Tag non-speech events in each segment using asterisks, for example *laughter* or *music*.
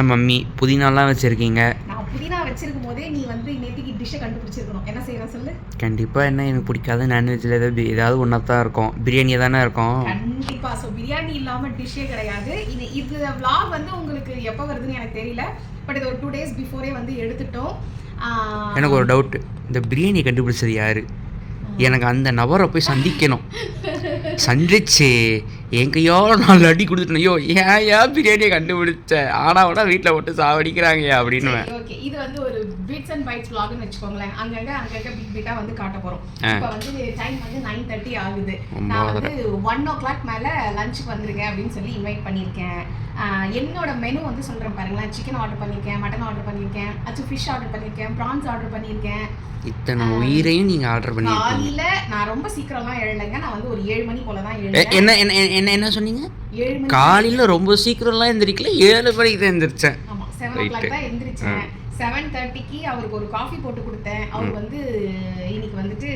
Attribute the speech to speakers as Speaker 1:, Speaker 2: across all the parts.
Speaker 1: என்ன மம்மி? புதினாலாம் வச்சுருக்கீங்க.
Speaker 2: நான் புதினா வச்சிருக்கும் போதே நீ வந்து நேற்றுக்கு டிஷ்ஷை கண்டுபிடிச்சிருக்கணும். என்ன செய்யணும் சொல்லு?
Speaker 1: கண்டிப்பாக என்ன எனக்கு பிடிக்காத. நான்வெஜ்ஜில் ஏதாவது ஏதாவது ஒன்றா தான் இருக்கும். பிரியாணி தானே இருக்கும்?
Speaker 2: கண்டிப்பா. ஸோ பிரியாணி இல்லாம டிஷ்ஷே கிடையாது. இது இது vlog வந்து உங்களுக்கு எப்போ வருதுன்னு எனக்கு தெரியல. பட் இது ஒரு டூ டேஸ் பிஃபோரே வந்து எடுத்துட்டோம்.
Speaker 1: எனக்கு ஒரு டவுட்டு இந்த பிரியாணி கண்டுபிடிச்சது யாரு? எனக்கு அந்த நபரை போய் சந்திக்கணும். சந்திச்சு எங்கேயோ நான் நாலு அடி கொடுத்துட்டேன். ஐயோ ஏன் ஏன் பிரியாணியை கண்டுபிடிச்சேன் ஆனா விட வீட்டில் போட்டு சாவடிக்கிறாங்க அப்படின்னு
Speaker 2: ஓகே இது வந்து ஒரு பீட்ஸ் அண்ட் பைட்ஸ் vlogனு வச்சுக்கோங்களேன். அங்கங்க அங்கங்க பிட் பிட்டா வந்து காட்ட போறோம்.
Speaker 1: ஆ.
Speaker 2: இப்போ வந்து டைம் வந்து நைன் தேர்ட்டி ஆகுது. நான் வந்து ஒன் ஓ கிளாக் மேல லஞ்சுக்கு வந்துருங்க அப்படின்னு சொல்லி இன்வைட் பண்ணியிருக்கேன். என்னோட மெனு வந்து சொல்றேன் பாருங்களேன். சிக்கன் ஆர்டர் பண்ணியிருக்கேன் மட்டன் ஆர்டர் பண்ணியிருக்கேன் அச்சு ஃபிஷ் ஆர்டர் பண்ணியிருக்கேன் ப்ரான்ஸ் ஆர்டர் பண்ணியிருக்கேன்.
Speaker 1: இத்தனை உயிரையும் நீங்கள் ஆர்டர் பண்ணியிருக்கீங்க.
Speaker 2: காலையில நான் ரொம்ப சீக்கிரம்லாம் எழலைங்க நான் வந்து ஒரு ஏழு மணி போல தான்
Speaker 1: என்ன என்ன என்ன என்ன சொன்னீங்க?
Speaker 2: ஏழு மணி
Speaker 1: காலையில் ரொம்ப சீக்கிரம்லாம் எந்திரிக்கல ஏழு மணிக்கு தான் எந்திரிச்சேன்.
Speaker 2: செவன் ஓ. கிளாக் தான் எந்திரிச்சேன். செவன் தேர்ட்டிக்கு அவருக்கு ஒரு காஃபி போட்டு கொடுத்தேன். அவர் வந்து இன்னைக்கு வந்துட்டு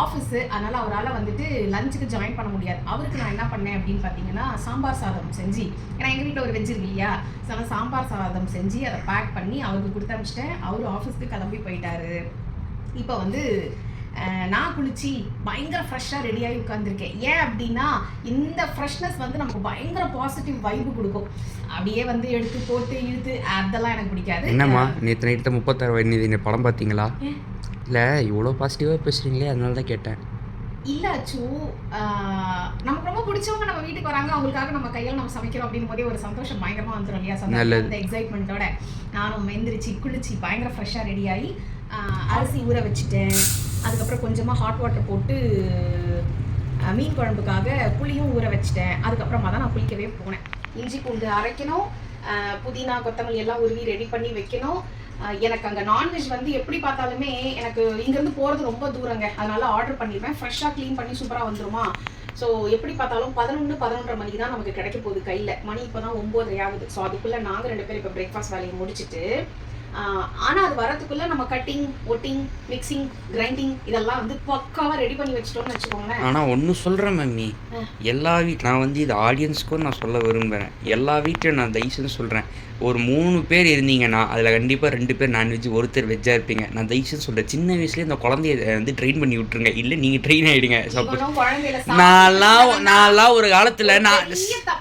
Speaker 2: ஆஃபீஸு அதனால அவரால் வந்துட்டு லஞ்சுக்கு ஜாயின் பண்ண முடியாது. அவருக்கு நான் என்ன பண்ணேன் அப்படின்னு பார்த்தீங்கன்னா சாம்பார் சாதம் செஞ்சு ஏன்னா எங்கள் வீட்டில் ஒரு வெஜ் இருக்கு இல்லையா? ஸோ நான் சாம்பார் சாதம் செஞ்சு அதை பேக் பண்ணி அவருக்கு கொடுத்து அனுப்பிச்சிட்டேன். அவர் ஆஃபீஸ்க்கு கிளம்பி போயிட்டாரு. இப்போ வந்து நான் குளிச்சு பயங்கர ஃப்ரெஷ்ஷாக ரெடியாகி உட்காந்துருக்கேன் ஏன் அப்படின்னா இந்த ஃப்ரெஷ்னஸ் வந்து நமக்கு பயங்கர பாசிட்டிவ் வைப்பு கொடுக்கும். அப்படியே வந்து எடுத்து போட்டு இழுத்து அதெல்லாம் எனக்கு பிடிக்காது.
Speaker 1: என்னம்மா நேற்று நைட்டு முப்பத்தாறு வயது இந்த படம் பார்த்தீங்களா? இல்லை இவ்வளோ பாசிட்டிவாக பேசுகிறீங்களே அதனால தான் கேட்டேன்.
Speaker 2: இல்ல அச்சு. நமக்கு ரொம்ப பிடிச்சவங்க நம்ம வீட்டுக்கு வராங்க. அவங்களுக்காக நம்ம கையால் நம்ம சமைக்கிறோம் அப்படின் போதே ஒரு சந்தோஷம் பயங்கரமா வந்துடும் இல்லையா? So, அந்த- எக்ஸைட்மெண்ட்டோட நானும் எந்திரிச்சு குளிச்சு பயங்கர ஃப்ரெஷ்ஷாக ரெடி ஆகி அரிசி ஊற வச்சுட்டேன். அதுக்கப்புறம் கொஞ்சமாக ஹாட் வாட்டர் போட்டு மீன் குழம்புக்காக புளியும் ஊற வச்சுட்டேன். அதுக்கப்புறமா தான் நான் குளிக்கவே போனேன். இஞ்சி பூண்டு அரைக்கணும். புதினா கொத்தமல்லி எல்லாம் உருவி ரெடி பண்ணி வைக்கணும். எனக்கு அங்கே நான்வெஜ் வந்து எப்படி பார்த்தாலுமே எனக்கு இங்கேருந்து போகிறது ரொம்ப தூரங்க. அதனால ஆர்டர் பண்ணிடுவேன் ஃப்ரெஷ்ஷாக க்ளீன் பண்ணி சூப்பராக வந்துருமா. ஸோ எப்படி பார்த்தாலும் பதினொன்று பதினொன்றரை மணிக்கு தான் நமக்கு கிடைக்க போகுது கையில். மணி இப்போ தான் ஒம்போதரை ஆகுது ஸோ அதுக்குள்ளே நாங்கள் ரெண்டு பேரும் இப்போ பிரேக்ஃபாஸ்ட் வேலையை முடிச்சுட்டு ஆனால் அது வரதுக்குள்ளே நம்ம கட்டிங் ஒட்டிங் மிக்சிங் கிரைண்டிங் இதெல்லாம் வந்து பக்காவாக ரெடி பண்ணி வச்சிட்டோம்னு வச்சுக்கோங்களேன்.
Speaker 1: ஆனால் ஒன்று சொல்கிறேன் மம்மி. எல்லா வீட் நான் வந்து இது ஆடியன்ஸ்க்கும் நான் சொல்ல விரும்புகிறேன் எல்லா வீட்லையும் நான் தயவுசெய்து சொல்கிறேன் ஒரு மூணு பேர் இருந்தீங்கன்னா அதில் கண்டிப்பாக ரெண்டு பேர் நான்வெஜ் ஒருத்தர் வெஜ்ஜாக இருப்பீங்க. நான் தயவுசெய்து சொல்கிறேன் சின்ன வயசுலேயே இந்த குழந்தைய வந்து ட்ரெயின் பண்ணி விட்ருங்க இல்லை நீங்கள் ட்ரெயின் ஆகிடுங்க சப்போஸ் நான்லாம் நான்லாம் ஒரு காலத்தில் நான்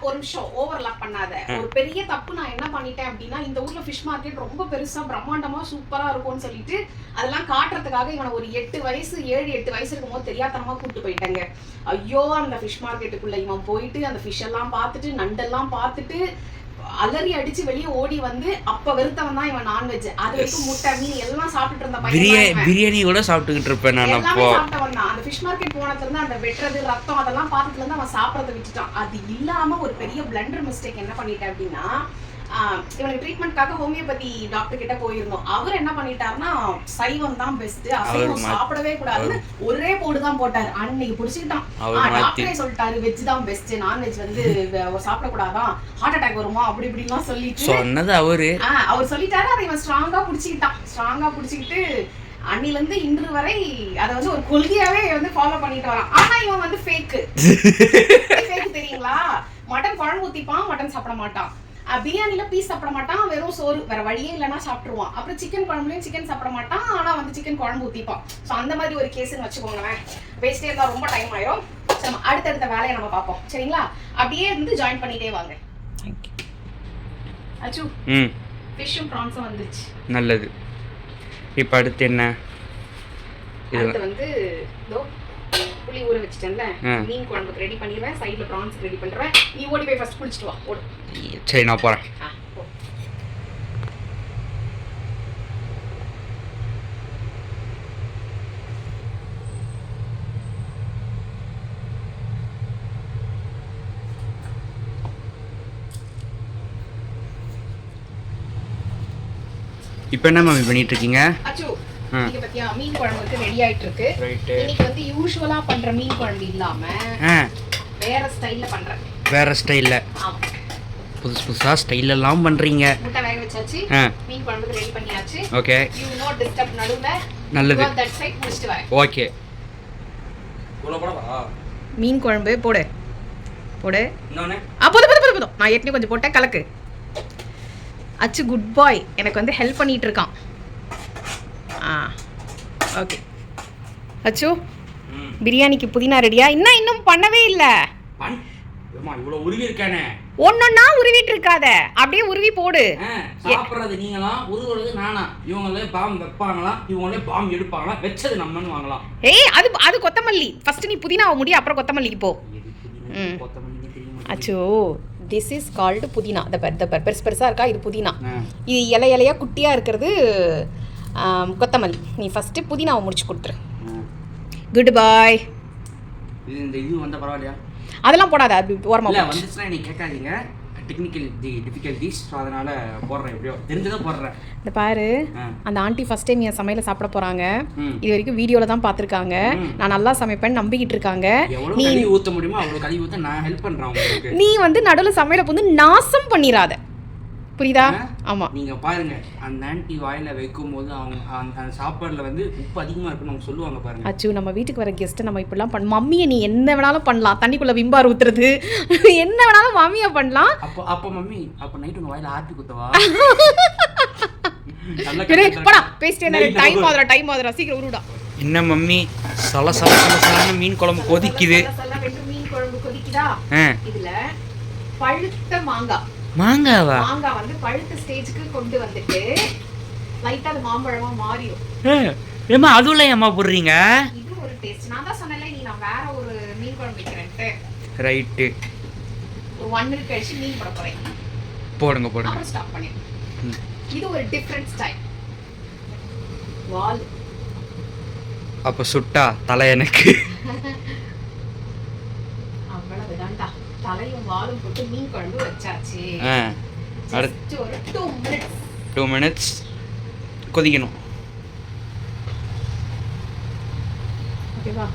Speaker 2: ஒரு நிமிஷம் ஓவர்லாப் பண்ணாத. ஒரு பெரிய தப்பு நான் என்ன பண்ணிட்டேன் அப்படின்னா இந்த ஊர்ல ஃபிஷ் மார்க்கெட் ரொம்ப பெருசா பிரம்மாண்டமா சூப்பரா இருக்கும்னு சொல்லிட்டு அதெல்லாம் காட்டுறதுக்காக இவனை ஒரு எட்டு வயசு ஏழு எட்டு வயசு இருக்கும்போது தெரியாதனமா கூட்டு போயிட்டாங்க. ஐயோ அந்த ஃபிஷ் மார்க்கெட்டுக்குள்ள இவன் போயிட்டு அந்த ஃபிஷ் எல்லாம் பார்த்துட்டு நண்டெல்லாம் பார்த்துட்டு அலறி அடிச்சு வெளியே ஓடி வந்து அப்ப வெறுத்தவன் தான் இவன் நான்வெஜ் அது வரைக்கும் முட்டை மீன் எல்லாம் சாப்பிட்டுட்டு இருந்த பையன்.
Speaker 1: பிரியாணி கூட சாப்பிட்டுக்கிட்டு இருப்பேன் நான் அப்போ.
Speaker 2: சாப்பிட்டவன் தான். அந்த ஃபிஷ் மார்க்கெட் போனதுல இருந்து அந்த வெட்டுறது ரத்தம் அதெல்லாம் பார்த்ததுல இருந்து அவன் சாப்பிடறத விட்டுட்டான். அது இல்லாம ஒரு பெரிய பிளண்டர் மிஸ்டேக் என்ன பண்ணிட்டேன் அப்படின்னா இவனுக்கு ட்ரீட்மெண்ட்காக ஹோமியோபதி டாக்டர் கிட்ட போயிருந்தோம். அவர் என்ன பண்ணிட்டாருன்னா சைவம் தான் பெஸ்ட் அசைவம் சாப்பிடவே கூடாதுன்னு ஒரே போடு தான் போட்டாரு. அன்னைக்கு பிடிச்சிக்கிட்டான். டாக்டரே சொல்லிட்டாரு வெஜ் தான் பெஸ்ட் நான்வெஜ் வந்து *laughs* சாப்பிடக்கூடாதான் ஹார்ட் அட்டாக் வருமா? அப்படி இப்படிலாம் சொல்லிட்டு
Speaker 1: சொன்னது அவரு.
Speaker 2: அவர் சொல்லிட்டாரு. அதை இவன் ஸ்ட்ராங்கா புடிச்சுக்கிட்டான். ஸ்ட்ராங்கா புடிச்சுக்கிட்டு அன்னில இருந்து இன்று வரை அதை வந்து ஒரு கொள்கையாவே வந்து ஃபாலோ பண்ணிட்டு வரான். ஆனா இவன் வந்து ஃபேக் *laughs* ஃபேக் தெரியுங்களா? மட்டன் குழம்பு ஊத்திப்பான் மட்டன் சாப்பிட மாட்டான். அஹ், பிரியாணில பீஸ் சாப்பிட மாட்டான் வெறும் சோறு. வேற வழியே இல்லைன்னா சாப்பிட்டுருவான். அப்புறம் சிக்கன் குழம்புலயும் சிக்கன் சாப்பிட மாட்டான் ஆனா வந்து சிக்கன் குழம்பு ஊத்திப்பான். ஸோ அந்த மாதிரி ஒரு கேஸ்னு வச்சுக்கோங்களேன். வேஸ்டே இருந்தா ரொம்ப டைம் ஆயிரும். சரி, நம்ம அடுத்தடுத்த வேலையை நம்ம பார்ப்போம். சரிங்களா? அப்படியே இருந்து ஜாயின் பண்ணிட்டே வாங்க. அச்சு
Speaker 1: ம்.
Speaker 2: ஃபிஷ்ஷும் ப்ரான்ஸும் வந்துருச்சு.
Speaker 1: நல்லது. இப்போ அடுத்து என்ன? இது
Speaker 2: அடுத்து வந்து இதோ புளி ஊற வச்சுட்டேன்ல. மீன் குழம்புக்கு ரெடி பண்ணிடுவேன் சைடுல ப்ரான்ஸ் ரெடி பண்றேன் நீ ஓடி போய் ஃபர்ஸ்ட் குளிச்சிட்டு வா ஓடு
Speaker 1: சரி நான் போகிறேன். இப்போ என்ன மம்மி பண்ணிட்டு இருக்கீங்க.
Speaker 2: இங்க பாத்தியா மீன் குழம்புக்கு ரெடி ஆயிட்டு இருக்கு இன்னைக்கு வந்து யூஷுவலா பண்ற மீன் குழம்பு இல்லாம வேற ஸ்டைல்ல பண்றேன்.
Speaker 1: வேற ஸ்டைலில்
Speaker 2: ஆமா.
Speaker 1: புதுசு புதுசாக ஸ்டைலெல்லாம் பண்ணுறீங்க
Speaker 2: முட்டை வேக வச்சாச்சு. மீன் குழம்புக்கு ரெடி பண்ணியாச்சு.
Speaker 1: ஓகே.
Speaker 2: யூ நோ டிஸ்டர்ப் நடுவுல.
Speaker 1: நல்லது.
Speaker 2: தட் சைட் முடிச்சிட்டு வரேன்.
Speaker 1: ஓகே.
Speaker 2: மீன் குழம்பு போடு. போடு. ஆ போதும் போதும் போதும் போதும் நான் ஏற்கனவே கொஞ்சம் போட்டேன். கலக்கு. அச்சு குட் பாய் எனக்கு வந்து ஹெல்ப் பண்ணிட்டு இருக்கான். ஓகே. அச்சு பிரியாணிக்கு புதினா ரெடியா இன்னும் இன்னும் பண்ணவே இல்லை. ஒன்னொன்னா உருவிட்டு இருக்காத அப்படியே உருவி போடு.
Speaker 1: சாப்பிடுறது நீங்களாம் உருவுறது நானா? இவங்களே பாம் வைப்பாங்களாம் இவங்களே பாம் எடுப்பாங்களாம் வச்சது நம்மன்னு வாங்கலாம்.
Speaker 2: ஏய் அது அது கொத்தமல்லி. ஃபர்ஸ்ட் நீ புதினாவை முடி அப்புறம் கொத்தமல்லிக்கு போ. அச்சோ திஸ் இஸ் கால்டு புதினா. இந்த பெர் பெர் பெருசு பெருசாக இருக்கா? இது புதினா. இது இலை இலையாக குட்டியாக இருக்கிறது? கொத்தமல்லி. நீ ஃபஸ்ட்டு புதினாவை முடிச்சு கொடுத்துரு. குட் பாய்
Speaker 1: இது இந்த இது வந்த பரவாயில்லையா?
Speaker 2: அதெல்லாம் போடாத அது ஓரமாக
Speaker 1: இல்ல வந்துச்சுன்னா நீ கேட்காதீங்க. டெக்னிக்கல் டி டிஃபிகல்டிஸ் ஸோ அதனால போடுறேன் எப்படியோ. தெரிஞ்சதான் போடுறேன்.
Speaker 2: இந்த பாரு. அந்த ஆண்டி ஃபர்ஸ்ட் டைம் என் சமையலை சாப்பிட போகிறாங்க. இது வரைக்கும் வீடியோவில் தான் பார்த்துருக்காங்க. நான் நல்லா சமைப்பேன்னு நம்பிக்கிட்டு இருக்காங்க. நீ
Speaker 1: ஊற்ற முடியுமோ அவ்வளோ கழுவி ஊற்ற நான் ஹெல்ப் உங்களுக்கு
Speaker 2: நீ வந்து நடுவில் சமையலை வந்து நாசம் பண்ணிடாத புரியுதா?
Speaker 1: ஆ?
Speaker 2: ஆமாம்
Speaker 1: நீங்க பாருங்க அந்த ஆன்டி வாயில வைக்கும் போது அவங்க அந்த அந்த சாப்பாடுல வந்து உப்பு அதிகமா இருக்குன்னு அவங்க சொல்லுவாங்க பாருங்க.
Speaker 2: அச்சு நம்ம வீட்டுக்கு வர கெஸ்ட்டை நம்ம இப்படிலாம் பண்ண மம்மியை நீ என்ன வேணாலும் பண்ணலாம். தண்ணிக்குள்ளே விம்பார் ஊத்துறது. *laughs* என்ன வேணாலும் மம்மியை பண்ணலாம்.
Speaker 1: அப்போ அப்போ மம்மி அப்போ நைட் உங்க வாயில ஆட்டி குத்தவா? *laughs*
Speaker 2: போடா. பேசிட்டே டைம். ஆகுதுடா டைம் ஆகுதுடா சீக்கிரம் உருடா
Speaker 1: என்ன மம்மி சல சல சல சலன்னு மீன் குழம்பு கொதிக்குது.
Speaker 2: மீன் குழம்பு கொதிக்குதா? இதுல பழுத்த மாங்காய்.
Speaker 1: மாங்காவா?
Speaker 2: மாங்காய் வந்து பழுத்த ஸ்டேஜுக்கு கொண்டு வந்துட்டு லைட்டா அது மாம்பழமா மாறிடும்.
Speaker 1: ஏமா அதுல ஏமா போடுறீங்க?
Speaker 2: இது ஒரு டேஸ்ட் நான் தான் சொன்னேன்ல நீ நான் வேற ஒரு மீன் குழம்பு வைக்கிறேன்ட்டு.
Speaker 1: ரைட்டு.
Speaker 2: ஒரு ஒன் மினிட் கழிச்சு மீன் போட போறேன்.
Speaker 1: போடுங்க போடுங்க.
Speaker 2: அப்புறம் ஸ்டாப்
Speaker 1: ம்.
Speaker 2: இது ஒரு டிஃப்ரெண்ட் ஸ்டைல் வால்.
Speaker 1: அப்போ சுட்டா தலை எனக்கு. *laughs*
Speaker 2: தலையும் வாலும் போட்டு மீன் குழம்பு வச்சாச்சு.
Speaker 1: அடுத்து.
Speaker 2: ஒரு டூ மினிட்ஸ்
Speaker 1: டூ மினிட்ஸ் கொதிக்கணும்.
Speaker 2: ஓகேவா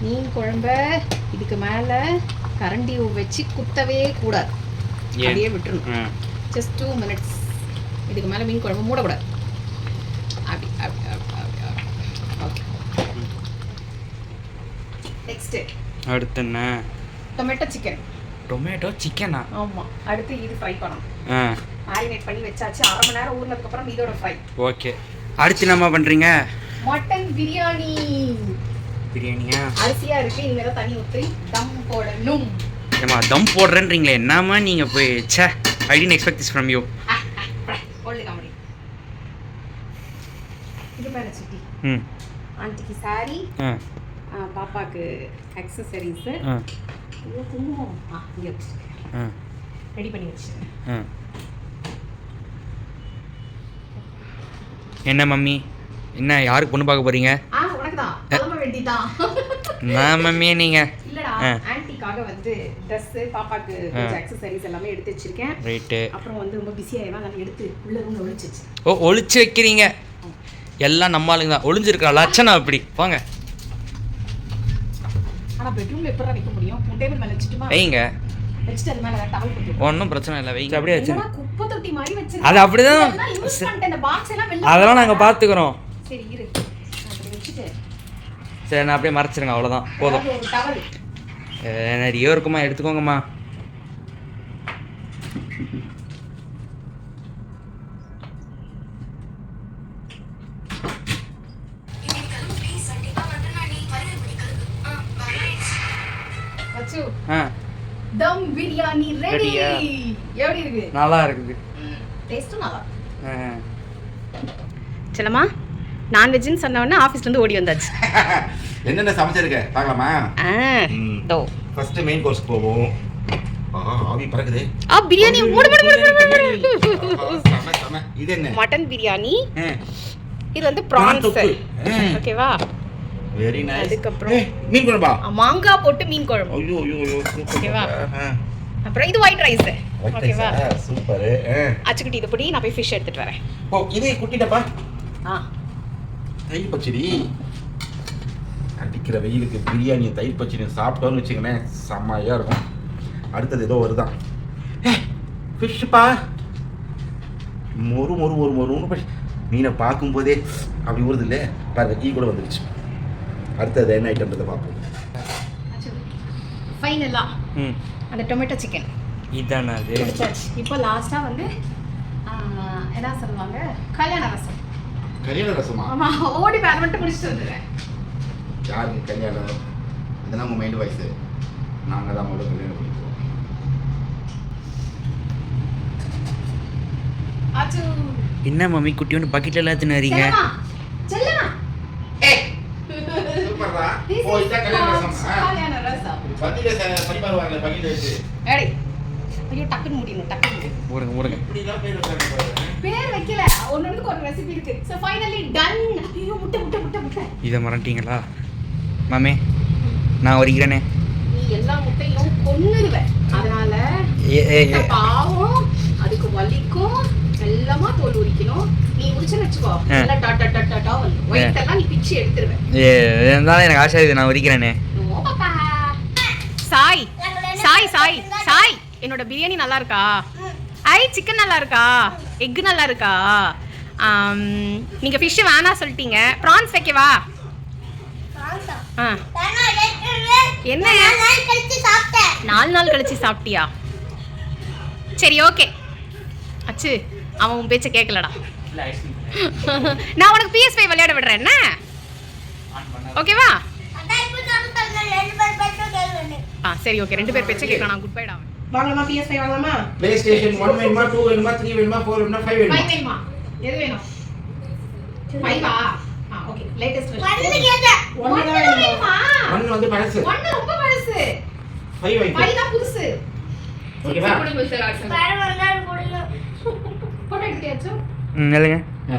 Speaker 2: மீன் குழம்ப இதுக்கு மேல கரண்டி வச்சு குத்தவே கூடாது. அப்படியே விட்டுறணும்.
Speaker 1: ஆ.
Speaker 2: ஜஸ்ட் டூ மினிட்ஸ் இதுக்கு மேல மீன் குழம்பு மூடக்கூடாது. அப்படி அப்படி அப்படி அப்படி அப்படி. ஓகே நெக்ஸ்ட்
Speaker 1: அடுத்து என்ன?
Speaker 2: டொமேட்டோ சிக்கன்
Speaker 1: டொமேட்டோ சிக்கனா
Speaker 2: ஆமா. அடுத்து இது ஃப்ரை பண்ணணும். மேரினேட் பண்ணி வச்சாச்சு. அரை மணி நேரம் ஊறினதுக்கு அப்புறம் இதோட ஃப்ரை
Speaker 1: ஓகே அடுத்து என்னம்மா பண்ணுறீங்க
Speaker 2: மட்டன் பிரியாணி
Speaker 1: பிரியாணியா
Speaker 2: அரிசியா இருக்கு. இனிமே தான் தண்ணி ஊற்றி தம் போடணும்.
Speaker 1: ஏம்மா தம் போடுறேன்றீங்களே. என்னம்மா நீங்கள் போய் ச்சே I didn't expect this from you
Speaker 2: old comedy இது மேலே சுட்டி
Speaker 1: ம்.
Speaker 2: ஆண்டிக்கு சாரி பாப்பாக்கு அக்சசரிஸு இங்கே வச்சுருக்கேன்
Speaker 1: ஆ
Speaker 2: ரெடி பண்ணி வச்சுருக்கேன்
Speaker 1: என்ன மம்மி? என்ன யாருக்கு பொண்ணு பார்க்க போறீங்க? நான் மம்மி நீங்கள்
Speaker 2: இல்லடா
Speaker 1: ஆ.
Speaker 2: ஆன்ட்டிக்காக வந்து ட்ரெஸ் பாப்பாக்கு கொஞ்சம் அக்சசரிஸ் எல்லாமே எடுத்து வச்சிருக்கேன்.
Speaker 1: ரைட்டு
Speaker 2: அப்புறம் வந்து ரொம்ப பிஸியாகிடும் அதனால எடுத்து உள்ள ரூம்ல ஒழிச்சு வச்சு
Speaker 1: ஓ ஒளிச்சு வைக்கிறீங்க. எல்லாம் நம்ம ஆளுங்க தான் ஒளிஞ்சிருக்கா லட்சணம் அப்படி. போங்க.
Speaker 2: ஆனா பெட்ரூம்ல எப்பறம் வைக்க முடியும்? உன் டேபிள் மேல வச்சுட்டுமா?
Speaker 1: வைங்க.
Speaker 2: வச்சுட்டு அது மேல டவல் போட்டு
Speaker 1: ஒன்றும் பிரச்சனை இல்லை வைங்க. அப்படியே வச்சு
Speaker 2: குப்பை தொட்டி மாதிரி வச்சிருக்க?
Speaker 1: அது அப்படிதான். அதெல்லாம் நாங்கள். பார்த்துக்குறோம்
Speaker 2: சரி இரு.
Speaker 1: சரி நான் அப்படியே மறைச்சிருங்க அவ்வளோதான் போதும். நிறைய இருக்குமா எடுத்துக்கோங்கம்மா. ஆ.
Speaker 2: தம் பிரியாணி ரெடி? எப்படி இருக்கு?
Speaker 1: நல்லா இருக்குது.
Speaker 2: டேஸ்டும் நல்லா. செல்லம்மா நான்வெஜ்னு சொன்ன உடனே ஆஃபீஸ்ல இருந்து ஓடி வந்தாச்சு. *laughs*
Speaker 3: என்னென்ன சமைச்சிருக்க? பார்க்கலாமா.
Speaker 2: தோ
Speaker 3: ஃபர்ஸ்ட் மெயின் கோர்ஸ் போவோம். ஆஹா ஆவி பறக்குது.
Speaker 2: ஆ பிரியாணி மூடு மூடு மூடு மூடு, மூடு
Speaker 3: ஆஹா, செம, செம. இது என்ன?
Speaker 2: மட்டன் பிரியாணி. இது வந்து ப்ரான்ஸ் ஓகேவா
Speaker 3: வெரி நைஸ்
Speaker 2: அதுக்கப்புறம்?
Speaker 3: மீன் குழம்பா?
Speaker 2: மாங்காய் போட்டு மீன் குழம்பு.
Speaker 3: ஐயோ ஐயோ ஐயோ
Speaker 2: ஓகேவா? அப்புறம் இது ஒயிட் ரைஸ் ஓகேவா?
Speaker 3: சூப்பர்.
Speaker 2: அச்சுக்குட்டி இது பொடி நான் போய் ஃபிஷ் எடுத்துட்டு வரேன்.
Speaker 3: ஓ இது குட்டிட்டப்பா.
Speaker 2: ஆ.
Speaker 3: தயிர் பச்சடி. அடிக்கிற வெயிலுக்கு பிரியாணி தயிர் பச்சடி சாப்பிட்டோன்னு வச்சுக்கோங்களேன் செம்மையாக இருக்கும். அடுத்தது ஏதோ வருதான் ஃபிஷ்ஷுப்பா மொறு மொறு மொறு மொறுன்னு மீனை பார்க்கும்போதே அப்படி வருது இல்லை பாருங்க ஈ கூட வந்துருச்சு. அடுத்தது என்ன ஐட்டம்ன்றதை பார்ப்போம்.
Speaker 2: ஃபைனலா
Speaker 1: ம்.
Speaker 2: அந்த டொமேட்டோ சிக்கன்
Speaker 1: இதானே அது?
Speaker 2: இப்போ லாஸ்ட்டாக வந்து என்ன சொல்லுவாங்க? கல்யாண ரசம்.
Speaker 3: கல்யாண ரசமா?
Speaker 2: ஆமா ஓடி அதை மட்டும் முடிச்சுட்டு வந்துடுறேன்.
Speaker 3: யாருக்கு கல்யாணம்? இதெல்லாம் உங்கள் மைண்ட் வாய்ஸ் நாங்கள் தான் முதல்ல கல்யாணம் பண்ணிக்குவோம்
Speaker 2: ஆச்சு.
Speaker 1: என்ன மம்மி குட்டியோண்டு பக்கெட்ல எல்லாம் தின்னாரீங்க
Speaker 2: செல்லமா
Speaker 3: கல்யாண ரசம்
Speaker 2: கல்யாண ரசம்
Speaker 3: வச்சு.
Speaker 2: ஏடி ஐயோ டக்குன்னு முடியணும் டக்குன்னு முடியணும்.
Speaker 3: பேர் வைக்கிறாங்க.
Speaker 2: பேர். வைக்கல. ஒன்னொன்னுக்கு ஒரு ரெசிபி இருக்கு. ஃபைனலி டன் ஐயோ முட்டை முட்டை முட்டை முட்டை.
Speaker 1: இதை மறந்துட்டீங்களா? மாமே நான் வரிக்கிறேனே
Speaker 2: நீ எல்லா முட்டையும் கொன்னுருவ அதனால. பாவம் அதுக்கு வலிக்கும் எல்லாமா தோல் உரிக்கணும். நீ உரிச்சுன்னு வச்சுக்கோ. நல்லா டாட் டாட்
Speaker 1: ஏ. இருந்தாலும் எனக்கு ஆசை இது நான் வரிக்கிறேனே
Speaker 2: சாய். சாய் சாய் சாய். என்னோட பிரியாணி நல்லா இருக்கா? ஐ சிக்கன் நல்லா இருக்கா? எக் நல்லா இருக்கா? ஆம், நீங்க ஃபிஷ் வேணா சொல்லிட்டீங்க. ப்ரான்ஸ் வைக்கவா ஆ? என்ன? நாலு நாள் கழிச்சு சாப்பிட்டியா? சரி ஓகே அச்சு அவன் உன் பேச்ச கேட்கலடா. *laughs* நான் உனக்கு PS5 விளையாட விடுறேன் என்ன? ஓகேவா ஆ சரி ஓகே ரெண்டு பேர் பேச்ச கேட்கலாம். நான் குட் பைடா
Speaker 4: வாங்கலாமா PS5 வாங்கலாமா?
Speaker 3: பிளே ஸ்டேஷன் ஒன் வேணுமா டூ வேணுமா த்ரீ வேணுமா ஃபோர் வேணுமா ஃபைவ் வேணுமா?
Speaker 2: ஃபைவ் வேணுமா? எது வேணும்? ஃபைவா ஆ? ஓகே லேட்டஸ்ட்
Speaker 4: ஒன்று தான் வேணுமா?
Speaker 2: வேணுமா?
Speaker 3: ஒன் வந்து பழசு.
Speaker 2: ஒன்னு ரொம்ப பழசு.
Speaker 3: ஃபைவ் வைக்கும்
Speaker 2: ஃபைவ் தான் புதுசு.
Speaker 3: ஓகேவா?
Speaker 2: போட்டோ எடுத்தியாச்சும் *laughs*
Speaker 1: ம் இல்லைங்க
Speaker 3: ஆ.